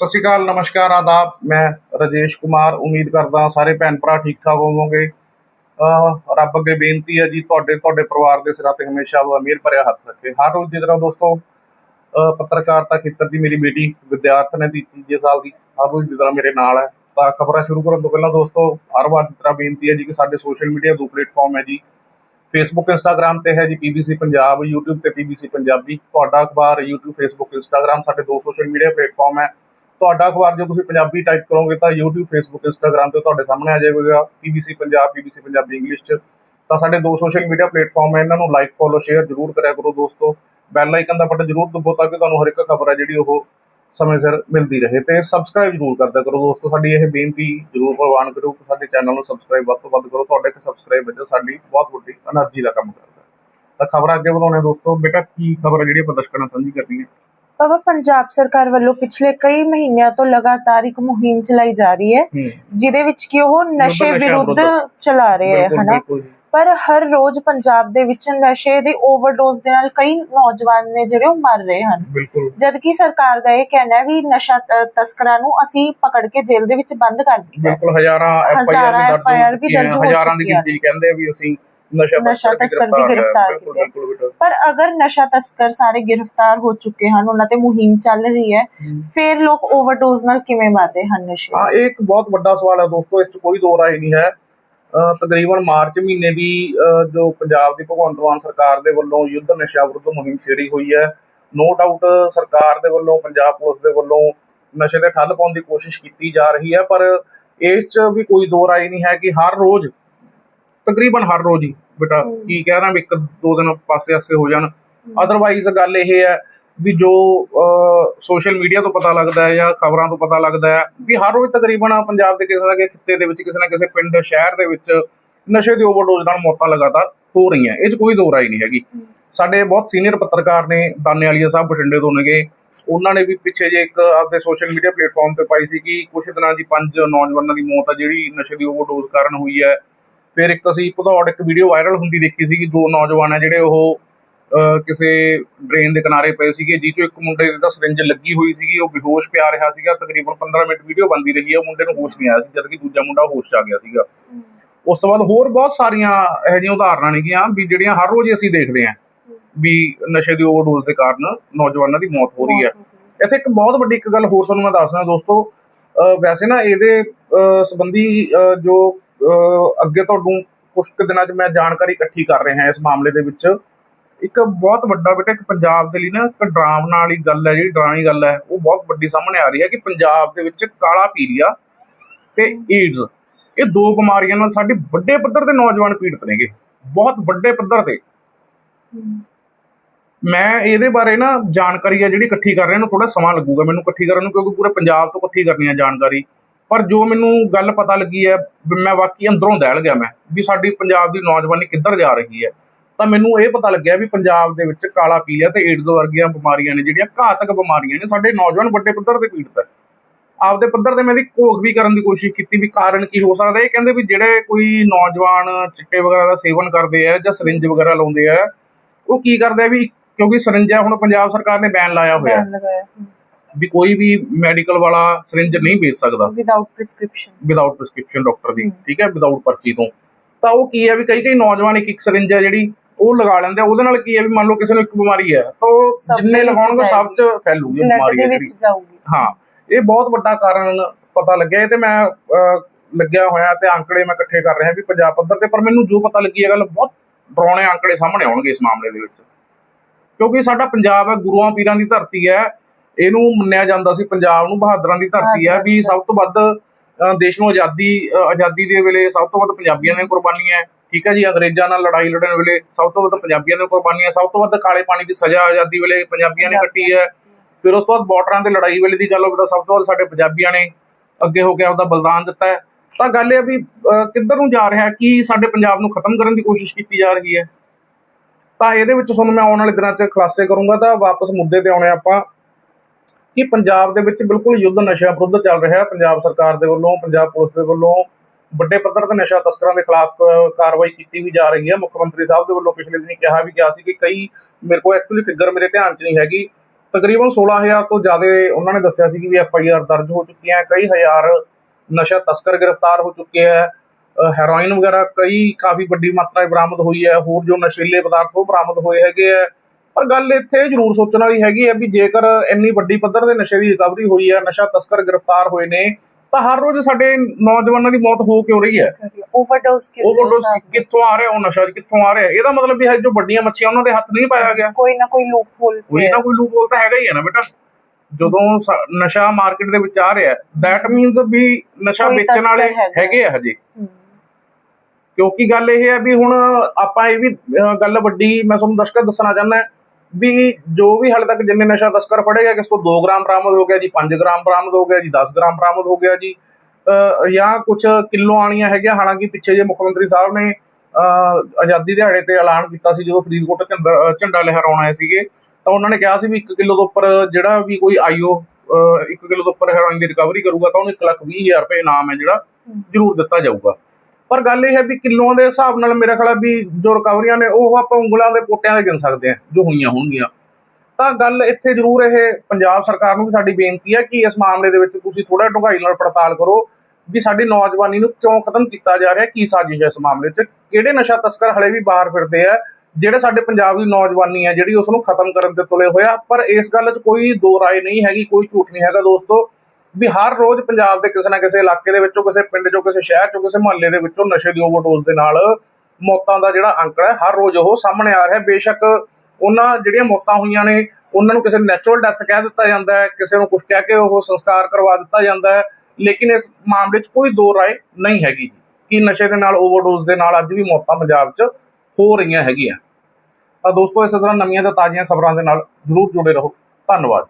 ਸਤਿ ਸ਼੍ਰੀ ਅਕਾਲ, ਨਮਸਕਾਰ, ਆਦਾਬ। ਮੈਂ ਰਜੇਸ਼ ਕੁਮਾਰ। ਉਮੀਦ ਕਰਦਾ ਸਾਰੇ ਭੈਣ ਭਰਾ ਠੀਕ ਠਾਕ ਹੋਵੋਗੇ ਰੱਬ ਅੱਗੇ ਬੇਨਤੀ ਹੈ ਜੀ, ਤੁਹਾਡੇ ਤੁਹਾਡੇ ਪਰਿਵਾਰ ਦੇ ਸਿਰਾਂ ਤੇ ਹਮੇਸ਼ਾ ਉਹ ਮਿਹਰ ਭਰਿਆ ਹੱਥ ਰੱਖੇ। ਹਰ ਰੋਜ਼ ਜਿਸ ਤਰ੍ਹਾਂ ਦੋਸਤੋ ਪੱਤਰਕਾਰਤਾ ਖੇਤਰ ਦੀ ਮੇਰੀ ਬੇਟੀ ਵਿਦਿਆਰਥਣ ਹੈ ਦੀ ਤੀਜੇ ਸਾਲ ਦੀ, ਹਰ ਰੋਜ਼ ਜਿਸ ਤਰ੍ਹਾਂ ਮੇਰੇ ਨਾਲ ਹੈ। ਤਾਂ ਖਬਰਾਂ ਸ਼ੁਰੂ ਕਰਨ ਤੋਂ ਪਹਿਲਾਂ ਦੋਸਤੋ, ਹਰ ਵਾਰ ਜਿਸ ਤਰ੍ਹਾਂ ਬੇਨਤੀ ਹੈ ਜੀ ਕਿ ਸਾਡੇ ਸੋਸ਼ਲ ਮੀਡੀਆ ਦੋ ਪਲੇਟਫਾਰਮ ਹੈ ਜੀ। ਫੇਸਬੁੱਕ ਇੰਸਟਾਗ੍ਰam ਤੇ ਹੈ ਜੀ ਪੀਬੀਸੀ ਪੰਜਾਬ, YouTube ਤੇ ਪੀਬੀਸੀ ਪੰਜਾਬੀ। ਤੁਹਾਡਾ ਅਖਬਾਰ, YouTube ਫੇਸਬੁੱਕ ਇੰਸਟਾਗ੍ਰam ਸਾਡੇ ਦੋ ਸੋਸ਼ਲ ਮੀਡੀਆ ਪਲੇਟਫਾਰਮ ਹੈ। ਤੁਹਾਡਾ ਅਖਬਾਰ ਜੇ ਤੁਸੀਂ ਪੰਜਾਬੀ ਟਾਈਪ ਕਰੋਗੇ ਤਾਂ YouTube, Facebook, Instagram ਤੇ ਤੁਹਾਡੇ ਸਾਹਮਣੇ ਆ ਜਾਏਗਾ PBC Punjab, PBC Punjabi English ਚ। ਤਾਂ ਸਾਡੇ ਦੋ ਸੋਸ਼ਲ ਮੀਡੀਆ ਪਲੇਟਫਾਰਮ ਹੈ, ਇਹਨਾਂ ਨੂੰ ਲਾਈਕ ਫੋਲੋ ਸ਼ੇਅਰ ਜ਼ਰੂਰ ਕਰਿਆ ਕਰੋ ਦੋਸਤੋ। ਬੈਲ ਆਈਕਨ ਦਾ ਬਟਨ ਜ਼ਰੂਰ ਦਬੋ ਤਾਂ ਕਿ ਤੁਹਾਨੂੰ ਹਰ ਇੱਕ ਖਬਰ ਹੈ ਜਿਹੜੀ ਉਹ ਸਮੇਂ ਸਿਰ ਮਿਲਦੀ ਰਹੇ। ਤੇ ਸਬਸਕ੍ਰਾਈਬ ਜ਼ਰੂਰ ਕਰਦਾ ਕਰੋ ਦੋਸਤੋ। ਸਾਡੀ ਇਹ ਬੇਨਤੀ ਜ਼ਰੂਰ ਪ੍ਰਵਾਨ ਕਰੋ ਕਿ ਸਾਡੇ ਚੈਨਲ ਨੂੰ ਸਬਸਕ੍ਰਾਈਬ ਵੱਧ ਤੋਂ ਵੱਧ ਕਰੋ। ਤੁਹਾਡੇ ਇੱਕ ਸਬਸਕ੍ਰਾਈਬ ਵਜੋਂ ਸਾਡੀ ਬਹੁਤ ਵੱਡੀ એનર્ਜੀ ਦਾ ਕੰਮ ਕਰਦਾ ਤਾਂ ਖ਼ਬਰਾਂ ਅੱਗੇ ਵਧਾਉਣੇ ਦੋਸਤੋ। ਬੇਟਾ, ਕੀ ਖਬਰ ਜਿਹੜੀ ਆਪਾਂ ਦਰਸ਼ਕਾਂ ਨਾਲ ਸਾਂਝੀ ਕਰਨੀ ਹੈ? ਬਾਬਾ ਪੰਜਾਬ ਸਰਕਾਰ ਵੱਲੋਂ ਪਿਛਲੇ ਕਈ ਮਹੀਨਿਆਂ ਤੋਂ ਲਗਾਤਾਰ ਇੱਕ ਮੁਹਿੰਮ ਚਲਾਈ ਜਾ ਰਹੀ ਹੈ ਜਿਹਦੇ ਵਿੱਚ ਕਿ ਉਹ ਨਸ਼ੇ ਵਿਰੁੱਧ। ਚਲਾ ਰਹੇ ਹੈ ਹਨਾ। ਪਰ ਹਰ ਰੋਜ਼ ਪੰਜਾਬ ਦੇ ਵਿੱਚ ਨਸ਼ੇ ਦੀ ਓਵਰਡੋਜ਼ ਦੇ ਨਾਲ ਕਈ ਨੌਜਵਾਨ ਨੇ ਜਿਹੜੇ ਉਹ ਮਰ ਰਹੇ ਹਨ ਬਿਲਕੁਲ ਜਦਕਿ ਸਰਕਾਰ ਦਾ ਇਹ ਕਹਿਣਾ ਹੈ ਵੀ ਨਸ਼ਾ ਤਸਕਰਾਂ ਨੂੰ ਅਸੀਂ ਪਕੜ ਕੇ ਜੇਲ੍ਹ ਦੇ ਵਿੱਚ ਬੰਦ ਕਰ ਦਿੱਤਾ। ਬਿਲਕੁਲ ਹਜ਼ਾਰਾਂ ਐਫ ਆਈ ਹਜ਼ਾਰਾਂ ਆਰ FIR ਵੀ ਦਰਜ ਹੋ ਹਜ਼ਾਰਾਂ ਦੀ ਗਿਣਤੀ ਕਹਿੰਦੇ ਵੀ ਅਸੀਂ ਨਸ਼ਾ ਤਸਕਰ ਵੀ ਗ੍ਰਿਫਤਾਰ ਕੀਤੇ। ਪਰ ਅਗਰ ਨਸ਼ਾ ਤਸਕਰ ਸਾਰੇ ਗ੍ਰਿਫਤਾਰ ਹੋ ਚੁੱਕੇ ਹਨ ਉਹਨਾਂ ਤੇ ਮੁਹਿੰਮ ਚੱਲ ਰਹੀ ਹੈ ਫਿਰ ਲੋਕ ਓਵਰਡੋਜ਼ ਨਾਲ ਕਿਵੇਂ ਮਰ ਰਹੇ ਹਨ ਨਸ਼ੇ? ਹਾਂ ਇਹ ਇੱਕ ਬਹੁਤ ਵੱਡਾ ਸਵਾਲ ਹੈ ਦੋਸਤੋ ਇਸ 'ਚ ਕੋਈ ਦੋ ਰਾਏ ਨਹੀਂ ਹੈ। ਤਕਰੀਬਨ ਮਾਰਚ ਮਹੀਨੇ ਦੀ ਜੋ ਪੰਜਾਬ ਦੀ ਭਗਵੰਤ ਮਾਨ ਸਰਕਾਰ ਦੇ ਵੱਲੋਂ ਯੁੱਧ ਨਸ਼ਾ ਵਿਰੁੱਧ ਮੁਹਿੰਮ ਛੇੜੀ ਹੋਈ ਹੈ ਨੋ ਡਾਊਟ ਸਰਕਾਰ ਦੇ ਵੱਲੋਂ ਪੰਜਾਬ ਪੁਲਿਸ ਦੇ ਵੱਲੋਂ ਨਸ਼ੇ ਤੇ ਠੱਲ ਪਾਉਣ ਦੀ ਕੋਸ਼ਿਸ਼ ਕੀਤੀ ਜਾ ਰਹੀ ਹੈ ਪਰ ਇਸ 'ਚ ਵੀ ਕੋਈ ਦੋ ਰਾਏ ਨਹੀਂ ਹੈ ਕਿ ਹਰ ਰੋਜ਼ ਤਕਰੀਬਨ ਹਰ ਰੋਜ਼ ਹੀ ਬੇਟਾ। ਕੀ ਕਹਿ ਰਹਾ ਵੀ ਇੱਕ ਦੋ ਦਿਨ ਪਾਸੇ ਆਸੇ ਹੋ ਜਾਣ। ਅਦਰਵਾਈਜ਼ ਗੱਲ ਇਹ ਹੈ ਵੀ ਜੋ ਸੋਸ਼ਲ ਮੀਡੀਆ ਤੋਂ ਪਤਾ ਲੱਗਦਾ ਹੈ ਜਾਂ ਖਬਰਾਂ ਤੋਂ ਪਤਾ ਲੱਗਦਾ ਹੈ ਵੀ ਹਰ ਰੋਜ਼ ਤਕਰੀਬਨ ਪੰਜਾਬ ਦੇ ਕਿਸੇ ਨਾ ਕਿਸੇ ਖਿੱਤੇ ਦੇ ਵਿੱਚ ਕਿਸੇ ਨਾ ਕਿਸੇ ਪਿੰਡ ਸ਼ਹਿਰ ਦੇ ਵਿੱਚ ਨਸ਼ੇ ਦੀ ਓਵਰਡੋਜ਼ ਨਾਲ ਮੌਤਾਂ ਲਗਾਤਾਰ ਹੋ ਰਹੀਆਂ। ਇਹ 'ਚ ਕੋਈ ਦੋ ਰਾਏ ਨਹੀਂ ਹੈਗੀ। ਸਾਡੇ ਬਹੁਤ ਸੀਨੀਅਰ ਪੱਤਰਕਾਰ ਨੇ ਦਾਨੇ ਵਾਲੀਆ ਸਾਹਿਬ ਬਠਿੰਡੇ ਤੋਂ ਨੇਗੇ। ਉਹਨਾਂ ਨੇ ਵੀ ਪਿੱਛੇ ਜੇ ਇੱਕ ਆਪਦੇ ਸੋਸ਼ਲ ਮੀਡੀਆ ਪਲੇਟਫਾਰਮ ਤੇ ਪਾਈ ਸੀ ਕਿ ਕੁਝ ਦਿਨਾਂ ਦੀ ਪੰਜ ਨੌਜਵਾਨਾਂ ਦੀ ਮੌਤ ਆ ਜਿਹੜੀ ਨਸ਼ੇ ਦੀ ਓਵਰਡੋਜ਼ ਕਾਰਨ ਹੋਈ ਹੈ। ਫਿਰ ਇੱਕ ਅਸੀਂ ਭਦੌੜ ਇੱਕ ਵੀਡੀਓ ਵਾਇਰਲ ਹੁੰਦੀ ਦੇਖੀ ਸੀ ਕਿ ਦੋ ਨੌਜਵਾਨ ਆ ਜਿਹੜੇ ਉਹ ਕਿਸੇ ਡਰੇਨ ਦੇ ਕਿਨਾਰੇ ਪਏ ਸੀਗੇ ਜਿਹ ਚੋਂ ਇੱਕ ਮੁੰਡੇ ਦੀ ਤਾਂ ਸਿਰਿੰਜ ਲੱਗੀ ਹੋਈ ਸੀਗੀ ਉਹ ਬੇਹੋਸ਼ ਪਿਆ ਰਿਹਾ ਸੀਗਾ ਤਕਰੀਬਨ 15 ਮਿੰਟ ਵੀਡੀਓ ਬਣਦੀ ਰਹੀ ਹੈ ਉਹ ਮੁੰਡੇ ਨੂੰ ਹੋਸ਼ ਨਹੀਂ ਆਇਆ ਸੀ ਜਦਕਿ ਦੂਜਾ ਮੁੰਡਾ ਹੋਸ਼ 'ਚ ਆ ਗਿਆ ਸੀਗਾ। ਉਸ ਤੋਂ ਬਾਅਦ ਹੋਰ ਬਹੁਤ ਸਾਰੀਆਂ ਇਹੋ ਜਿਹੀਆਂ ਉਦਾਹਰਨਾਂ ਨੇਗੀਆਂ ਵੀ ਜਿਹੜੀਆਂ ਹਰ ਰੋਜ਼ ਅਸੀਂ ਦੇਖਦੇ ਹਾਂ। ਵੀ ਨਸ਼ੇ ਦੀ ਓਵਰਡੋਜ਼ ਦੇ ਕਾਰਨ ਨੌਜਵਾਨਾਂ ਦੀ ਮੌਤ ਹੋ ਰਹੀ ਹੈ ਇੱਥੇ ਇੱਕ ਬਹੁਤ ਵੱਡੀ ਇੱਕ ਗੱਲ ਹੋਰ ਤੁਹਾਨੂੰ ਮੈਂ ਦੱਸਦਾ ਦੋਸਤੋ ਵੈਸੇ ਨਾ ਇਹਦੇ ਸੰਬੰਧੀ ਜੋ ਅੱਗੇ ਤੁਹਾਨੂੰ ਕੁਝ ਕੁ ਦਿਨਾਂ 'ਚ ਮੈਂ ਜਾਣਕਾਰੀ ਇਕੱਠੀ ਕਰ ਰਿਹਾ ਇਸ ਮਾਮਲੇ ਦੇ ਵਿੱਚ। ਇੱਕ ਬਹੁਤ ਵੱਡਾ ਬੇਟਾ, ਇੱਕ ਪੰਜਾਬ ਦੇ ਲਈ ਨਾ ਇੱਕ ਡਰਾਵਣ ਵਾਲੀ ਗੱਲ ਹੈ, ਜਿਹੜੀ ਡਰਾਵਣੀ ਗੱਲ ਹੈ, ਉਹ ਬਹੁਤ ਵੱਡੀ ਸਾਹਮਣੇ ਆ ਰਹੀ ਹੈ ਕਿ ਪੰਜਾਬ ਦੇ ਵਿੱਚ ਕਾਲਾ ਪੀਲੀਆ ਤੇ ਏਡਜ਼, ਇਹ ਦੋ ਬਿਮਾਰੀਆਂ ਨਾਲ ਸਾਡੇ ਵੱਡੇ ਪੱਧਰ ਤੇ ਨੌਜਵਾਨ ਪੀੜਤ ਨੇਗੇ, ਬਹੁਤ ਵੱਡੇ ਪੱਧਰ ਤੇ। ਮੈਂ ਇਹਦੇ ਬਾਰੇ ਨਾ ਜਾਣਕਾਰੀ ਆ ਜਿਹੜੀ ਇਕੱਠੀ ਕਰ ਰਿਹਾ ਨੂੰ ਥੋੜਾ ਸਮਾਂ ਲੱਗੂਗਾ ਮੈਨੂੰ ਇਕੱਠੀ ਕਰਨ ਨੂੰ, ਕਿਉਂਕਿ ਪੂਰੇ ਪੰਜਾਬ ਤੋਂ ਇਕੱਠੀ ਕਰਨੀ ਆ ਜਾਣਕਾਰੀ। ਪਰ ਜੋ ਮੈਨੂੰ ਗੱਲ ਪਤਾ ਲੱਗੀ ਹੈ, ਮੈਂ ਵਾਕਈ ਅੰਦਰੋਂ ਦਹਿਲ ਗਿਆ ਮੈਂ, ਵੀ ਸਾਡੀ ਪੰਜਾਬ ਦੀ ਨੌਜਵਾਨੀ ਕਿੱਧਰ ਜਾ ਰਹੀ ਹੈ। ਤਾਂ ਮੈਨੂੰ ਇਹ ਪਤਾ ਲੱਗਿਆ ਵੀ ਪੰਜਾਬ ਦੇ ਵਿੱਚ ਕਾਲਾ ਪੀਲੀਆ ਤੇ ਏਡਜ਼ ਵਰਗੀਆਂ ਬਿਮਾਰੀਆਂ ਨੇ, ਜਿਹੜੀਆਂ ਘਾਤਕ ਬਿਮਾਰੀਆਂ ਨੇ, ਸਾਡੇ ਨੌਜਵਾਨ ਵੱਡੇ ਪੱਧਰ ਤੇ ਪੀੜਤ ਹੈ। ਆਪਦੇ ਪੱਧਰ ਤੇ ਮੈਂ ਇਹਦੀ ਘੋਖ ਵੀ ਕਰਨ ਦੀ ਕੋਸ਼ਿਸ਼ ਕੀਤੀ ਵੀ ਕਾਰਨ ਕੀ ਹੋ ਸਕਦਾ ਇਹ ਕਹਿੰਦੇ ਵੀ ਜਿਹੜੇ ਕੋਈ ਨੌਜਵਾਨ ਚਿੱਟੇ ਵਗੈਰਾ ਦਾ ਸੇਵਨ ਕਰਦੇ ਆ ਜਾਂ ਸਰਿੰਜ ਵਗੈਰਾ ਲਾਉਂਦੇ ਆ, ਉਹ ਕੀ ਕਰਦੇ ਆ ਵੀ ਕਿਉਂਕਿ ਸਰਿੰਜਾਂ ਹੁਣ ਪੰਜਾਬ ਸਰਕਾਰ ਨੇ ਬੈਨ ਲਾਇਆ ਹੋਇਆ। ਵੀ ਕੋਈ ਵੀ ਮੈਡੀਕਲ ਵਾਲਾ ਸਰਿੰਜ ਨਹੀਂ ਵੇਚ ਸਕਦਾ। Without prescription without prescription doctor ਦੀ। ਠੀਕ ਹੈ? ਵਿਦਆਊਟ ਪਰਚੀ ਤੋਂ। ਤਾਂ ਉਹ ਕੀ ਹੈ ਵੀ ਕਈ ਕਈ ਨੌਜਵਾਨ ਇੱਕ ਇੱਕ ਸਰਿੰਜ ਹੈ ਜਿਹੜੀ ਉਹ ਲਗਾ ਲੈਂਦੇ ਉਹਦੇ ਨਾਲ ਕੀ ਹੈ ਵੀ ਮੰਨ ਲਓ ਕਿਸੇ ਨੂੰ ਇੱਕ ਬਿਮਾਰੀ ਹੈ ਤਾਂ ਉਹ ਜਿੰਨੇ ਲਗਾਉਣਗੇ ਸਭ 'ਚ ਫੈਲੂਗੀ ਬਿਮਾਰੀ ਹੈ ਜਿਹੜੀ ਹਾਂ ਇਹ ਬਹੁਤ ਵੱਡਾ ਕਾਰਨ ਪਤਾ ਲੱਗਿਆ। ਤੇ ਮੈਂ ਲੱਗਿਆ ਹੋਇਆ ਤੇ ਅੰਕੜੇ ਮੈਂ ਇਕੱਠੇ ਕਰ ਰਿਹਾ ਵੀ ਪੰਜਾਬ ਪੱਧਰ ਤੇ ਪਰ ਮੈਨੂੰ ਜੋ ਪਤਾ ਲੱਗੀ ਇਹ ਗੱਲ ਬਹੁਤ ਡਰਾਉਣੇ ਅੰਕੜੇ ਸਾਹਮਣੇ ਆਉਣਗੇ ਇਸ ਮਾਮਲੇ ਦੇ ਵਿੱਚ। ਕਿਉਂਕਿ ਸਾਡਾ ਪੰਜਾਬ ਹੈ ਗੁਰੂਆਂ ਪੀਰਾਂ ਦੀ ਧਰਤੀ ਹੈ। ਇਹਨੂੰ ਮੰਨਿਆ ਜਾਂਦਾ ਸੀ ਪੰਜਾਬ ਨੂੰ ਬਹਾਦਰਾਂ ਦੀ ਧਰਤੀ ਹੈ ਵੀ ਸਭ ਤੋਂ ਵੱਧ ਦੇਸ਼ ਨੂੰ ਆਜ਼ਾਦੀ ਆਜ਼ਾਦੀ ਦੇ ਵੇਲੇ ਸਭ ਤੋਂ ਵੱਧ ਪੰਜਾਬੀਆਂ ਨੇ ਕੁਰਬਾਨੀਆਂ ਠੀਕ ਹੈ ਜੀ, ਅੰਗਰੇਜ਼ਾਂ ਨਾਲ ਲੜਾਈ ਲੜਨ ਵੇਲੇ ਸਭ ਤੋਂ ਵੱਧ ਪੰਜਾਬੀਆਂ ਨੇ ਕੁਰਬਾਨੀਆਂ, ਸਭ ਤੋਂ ਵੱਧ ਕਾਲੇ ਪਾਣੀ ਦੀ ਸਜ਼ਾ ਆਜ਼ਾਦੀ ਵੇਲੇ ਪੰਜਾਬੀਆਂ ਨੇ ਕੱਟੀ ਹੈ। ਫਿਰ ਉਸ ਤੋਂ ਬਾਅਦ ਬਾਰਡਰਾਂ ਤੇ ਲੜਾਈ ਵੇਲੇ ਦੀ ਗੱਲ ਹੋਵੇ ਤਾਂ ਸਭ ਤੋਂ ਵੱਧ ਸਾਡੇ ਪੰਜਾਬੀਆਂ ਨੇ ਅੱਗੇ ਹੋ ਕੇ ਆਪਦਾ ਬਲਿਦਾਨ ਦਿੱਤਾ ਹੈ। ਤਾਂ ਗੱਲ ਇਹ ਵੀ ਕਿੱਧਰ ਨੂੰ ਜਾ ਰਿਹਾ, ਕੀ ਸਾਡੇ ਪੰਜਾਬ ਨੂੰ ਖਤਮ ਕਰਨ ਦੀ ਕੋਸ਼ਿਸ਼ ਕੀਤੀ ਜਾ ਰਹੀ ਹੈ? ਤਾਂ ਇਹਦੇ ਵਿੱਚ ਤੁਹਾਨੂੰ ਮੈਂ ਆਉਣ ਵਾਲੇ ਦਿਨਾਂ 'ਚ ਖੁਲਾਸੇ ਕਰੂੰਗਾ, ਤਾਂ ਵਾਪਸ ਮੁੱਦੇ ਤੇ ਆਉਣੇ ਆਪਾਂ। ਕਿ ਪੰਜਾਬ ਦੇ ਵਿੱਚ ਬਿਲਕੁਲ ਯੁੱਧ ਨਸ਼ਿਆਂ ਵਿਰੁੱਧ ਚੱਲ ਰਿਹਾ ਹੈ। ਪੰਜਾਬ ਸਰਕਾਰ ਦੇ ਵੱਲੋਂ, ਪੰਜਾਬ ਪੁਲਿਸ ਦੇ ਵੱਲੋਂ ਵੱਡੇ ਪੱਧਰ ਤੇ ਨਸ਼ਾ ਤਸਕਰਾਂ ਦੇ ਖਿਲਾਫ ਕਾਰਵਾਈ ਕੀਤੀ ਵੀ ਜਾ ਰਹੀ ਹੈ। ਮੁੱਖ ਮੰਤਰੀ ਸਾਹਿਬ ਦੇ ਵੱਲੋਂ ਪਿਛਲੇ ਦਿਨੀ ਕਿਹਾ ਵੀ ਗਿਆ ਸੀ ਕਿ ਕਈ, ਮੇਰੇ ਕੋਲ ਐਕਚੁਅਲੀ ਫਿਗਰ ਮੇਰੇ ਧਿਆਨ 'ਚ ਨਹੀਂ ਹੈਗੀ। ਤਕਰੀਬਨ 16000 ਤੋਂ ਜ਼ਿਆਦਾ ਉਹਨਾਂ ਨੇ ਦੱਸਿਆ ਸੀ ਕਿ ਵੀ ਐਫ ਆਈ ਆਰ ਦਰਜ ਹੋ ਚੁੱਕੀਆਂ ਹੈ। ਕਈ ਹਜ਼ਾਰ ਨਸ਼ਾ ਤਸਕਰ ਗ੍ਰਿਫਤਾਰ ਹੋ ਚੁੱਕੇ ਹੈ। ਹੈਰੋਇਨ ਵਗੈਰਾ ਕਈ ਕਾਫੀ ਵੱਡੀ ਮਾਤਰਾ ਬਰਾਮਦ ਹੋਈ ਹੈ। ਹੋਰ ਜੋ ਨਸ਼ੀਲੇ ਪਦਾਰਥ ਉਹ ਬਰਾਮਦ ਹੋਏ ਹੈਗੇ ਹੈ। ਪਰ ਗੱਲ ਇੱਥੇ ਜ਼ਰੂਰ ਸੋਚਣ ਵਾਲੀ ਹੈਗੀ ਹੈ ਵੀ ਜੇਕਰ ਇੰਨੀ ਵੱਡੀ ਪੱਧਰ ਦੇ ਨਸ਼ੇ ਦੀ ਰਿਕਵਰੀ ਹੋਈ ਹੈ ਨਸ਼ਾ ਤਸਕਰ ਗ੍ਰਿਫਤਾਰ ਹੋਏ ਨੇ ਤਾਂ ਹਰ ਰੋਜ਼ ਸਾਡੇ ਨੌਜਵਾਨਾਂ ਦੀ ਮੌਤ ਹੋ ਕਿਉਂ ਰਹੀ ਹੈ? ਓਵਰਡੋਸ ਕਿਸ ਓਵਰਡੋਸ ਕਿੱਥੋਂ ਆ ਰਿਹਾ ਉਹ ਨਸ਼ਾ ਕਿੱਥੋਂ ਆ ਰਿਹਾ? ਇਹਦਾ ਮਤਲਬ ਵੀ ਹੈ ਜੋ ਵੱਡੀਆਂ ਮੱਛੀਆਂ ਉਹਨਾਂ ਦੇ ਹੱਥ ਨਹੀਂ ਪਾਇਆ ਗਿਆ। ਕੋਈ ਨਾ ਕੋਈ ਲੂਪ ਹੋਲ ਕੋਈ ਨਾ ਕੋਈ ਲੂਪ ਹੋਲ ਤਾਂ ਹੈਗਾ ਹੀ ਹੈ ਨਾ ਬੇਟਾ। ਜਦੋਂ ਨਸ਼ਾ ਮਾਰਕੀਟ ਦੇ ਵਿੱਚ ਆ ਰਿਹਾ ਦੈਟ ਮੀਨਸ ਵੀ ਨਸ਼ਾ ਵੇਚਣ ਵਾਲੇ ਹੈਗੇ। ਆ ਹਜੇ। ਕਿਉਂਕਿ ਗੱਲ ਇਹ ਹੈ ਵੀ ਹੁਣ ਆਪਾਂ ਇਹ ਵੀ ਗੱਲ ਵੱਡੀ ਮੈਂ ਤੁਹਾਨੂੰ ਦਰਸ਼ਕ ਦੱਸਣਾ ਚਾਹੁੰਦਾ ਵੀ ਜੋ ਵੀ ਹਾਲੇ ਤੱਕ ਜਿੰਨੇ ਨਸ਼ਾ ਤਸਕਰ ਫੜੇ ਗਏ ਕਿਸ ਤੋਂ 2 ਗ੍ਰਾਮ ਬਰਾਮਦ ਹੋ ਗਿਆ ਜੀ 5 ਗ੍ਰਾਮ ਬਰਾਮਦ ਹੋ ਗਿਆ ਜੀ 10 ਗ੍ਰਾਮ ਬਰਾਮਦ ਹੋ ਗਿਆ ਜੀ ਜਾਂ ਕੁਝ ਕਿਲੋ ਆਣੀਆਂ ਹੈਗੀਆਂ ਹਾਲਾਂਕਿ ਪਿੱਛੇ ਜੇ ਮੁੱਖ ਮੰਤਰੀ ਸਾਹਿਬ ਨੇ ਆਜ਼ਾਦੀ ਦਿਹਾੜੇ ਤੇ ਐਲਾਨ ਕੀਤਾ ਸੀ ਜਦੋਂ ਫਰੀਦਕੋਟ ਝੰਡਾ ਲਹਿਰਾਉਣ ਆਏ ਸੀਗੇ ਤਾਂ ਉਹਨਾਂ ਨੇ ਕਿਹਾ ਸੀ ਵੀ 1 ਕਿਲੋ ਤੋਂ ਉੱਪਰ ਜਿਹੜਾ ਵੀ ਕੋਈ ਆਈਓ 1 ਕਿਲੋ ਤੋਂ ਉੱਪਰ ਹੈਰੋਇਨ ਦੀ ਰਿਕਵਰੀ ਕਰੂਗਾ ਤਾਂ ਉਹਨੂੰ 1 ਲੱਖ 20 ਹਜ਼ਾਰ ਰੁਪਏ ਇਨਾਮ ਹੈ ਜਿਹੜਾ ਜ਼ਰੂਰ ਦਿੱਤਾ ਜਾਊਗਾ। ਪਰ ਗੱਲ ਇਹ ਹੈ ਵੀ ਕਿਲੋਆਂ ਦੇ ਹਿਸਾਬ ਨਾਲ ਮੇਰਾ ਖਿਆਲ ਵੀ ਜੋ ਰਿਕਵਰੀਆਂ ਨੇ, ਉਹ ਆਪਾਂ ਉਂਗਲਾਂ ਦੇ ਪੋਟਿਆਂ ਦੇ ਗਿਣ ਸਕਦੇ ਆ, ਜੋ ਹੋਈਆਂ ਹੋਣਗੀਆਂ। ਤਾਂ ਗੱਲ ਇੱਥੇ ਜ਼ਰੂਰ ਇਹ ਪੰਜਾਬ ਸਰਕਾਰ ਨੂੰ ਵੀ ਸਾਡੀ ਬੇਨਤੀ ਹੈ ਕਿ ਇਸ ਮਾਮਲੇ ਦੇ ਵਿੱਚ ਤੁਸੀਂ ਥੋੜਾ ਡੂੰਘਾਈ ਨਾਲ ਪੜਤਾਲ ਕਰੋ ਵੀ ਸਾਡੀ ਨੌਜਵਾਨੀ ਨੂੰ ਕਿਉਂ ਖਤਮ ਕੀਤਾ ਜਾ ਰਿਹਾ, ਕੀ ਸਾਜ਼ਿਸ਼ ਹੈ ਇਸ ਮਾਮਲੇ 'ਚ, ਕਿਹੜੇ ਨਸ਼ਾ ਤਸਕਰ ਹਲੇ ਵੀ ਬਾਹਰ ਫਿਰਦੇ ਆ, ਜਿਹੜੇ ਸਾਡੇ ਪੰਜਾਬ ਦੀ ਨੌਜਵਾਨੀ ਹੈ ਜਿਹੜੀ ਉਸ ਨੂੰ ਖਤਮ ਕਰਨ ਤੇ ਤੁਲੇ ਹੋਇਆ। ਪਰ ਇਸ ਗੱਲ 'ਚ ਕੋਈ ਦੋ ਰਾਏ ਨਹੀਂ ਹੈਗੀ, ਕੋਈ ਝੂਠ ਨਹੀਂ ਹੈਗਾ ਦੋਸਤੋ। ਵੀ ਹਰ ਰੋਜ਼ ਪੰਜਾਬ ਦੇ ਕਿਸੇ ਨਾ ਕਿਸੇ ਇਲਾਕੇ ਦੇ ਵਿੱਚੋਂ, ਕਿਸੇ ਪਿੰਡ 'ਚੋਂ, ਕਿਸੇ ਸ਼ਹਿਰ 'ਚੋਂ, ਕਿਸੇ ਮੁਹੱਲੇ ਦੇ ਵਿੱਚੋਂ ਨਸ਼ੇ ਦੀ ਓਵਰਡੋਜ਼ ਦੇ ਨਾਲ ਮੌਤਾਂ ਦਾ ਜਿਹੜਾ ਅੰਕੜਾ ਹੈ, ਹਰ ਰੋਜ਼ ਉਹ ਸਾਹਮਣੇ ਆ ਰਿਹਾ ਬੇਸ਼ੱਕ ਉਹਨਾਂ ਜਿਹੜੀਆਂ ਮੌਤਾਂ ਹੋਈਆਂ ਨੇ, ਉਹਨਾਂ ਨੂੰ ਕਿਸੇ ਨੈਚੁਰਲ ਡੈਥ ਕਹਿ ਦਿੱਤਾ ਜਾਂਦਾ ਹੈ, ਕਿਸੇ ਨੂੰ ਕੁਝ ਕਹਿ ਕੇ ਉਹ ਸੰਸਕਾਰ ਕਰਵਾ ਦਿੱਤਾ ਜਾਂਦਾ ਹੈ, ਲੇਕਿਨ ਇਸ ਮਾਮਲੇ 'ਚ ਕੋਈ ਦੋ ਰਾਏ ਨਹੀਂ ਹੈਗੀ ਕਿ ਨਸ਼ੇ ਦੇ ਨਾਲ ਓਵਰਡੋਜ਼ ਦੇ ਨਾਲ ਅੱਜ ਵੀ ਮੌਤਾਂ ਪੰਜਾਬ 'ਚ ਹੋ ਰਹੀਆਂ ਹੈਗੀਆਂ। ਤਾਂ ਦੋਸਤੋ, ਇਸੇ ਤਰ੍ਹਾਂ ਨਵੀਆਂ ਤੇ ਤਾਜ਼ੀਆਂ ਖਬਰਾਂ ਦੇ ਨਾਲ ਜਰੂਰ ਜੁੜੇ ਰਹੋ। ਧੰਨਵਾਦ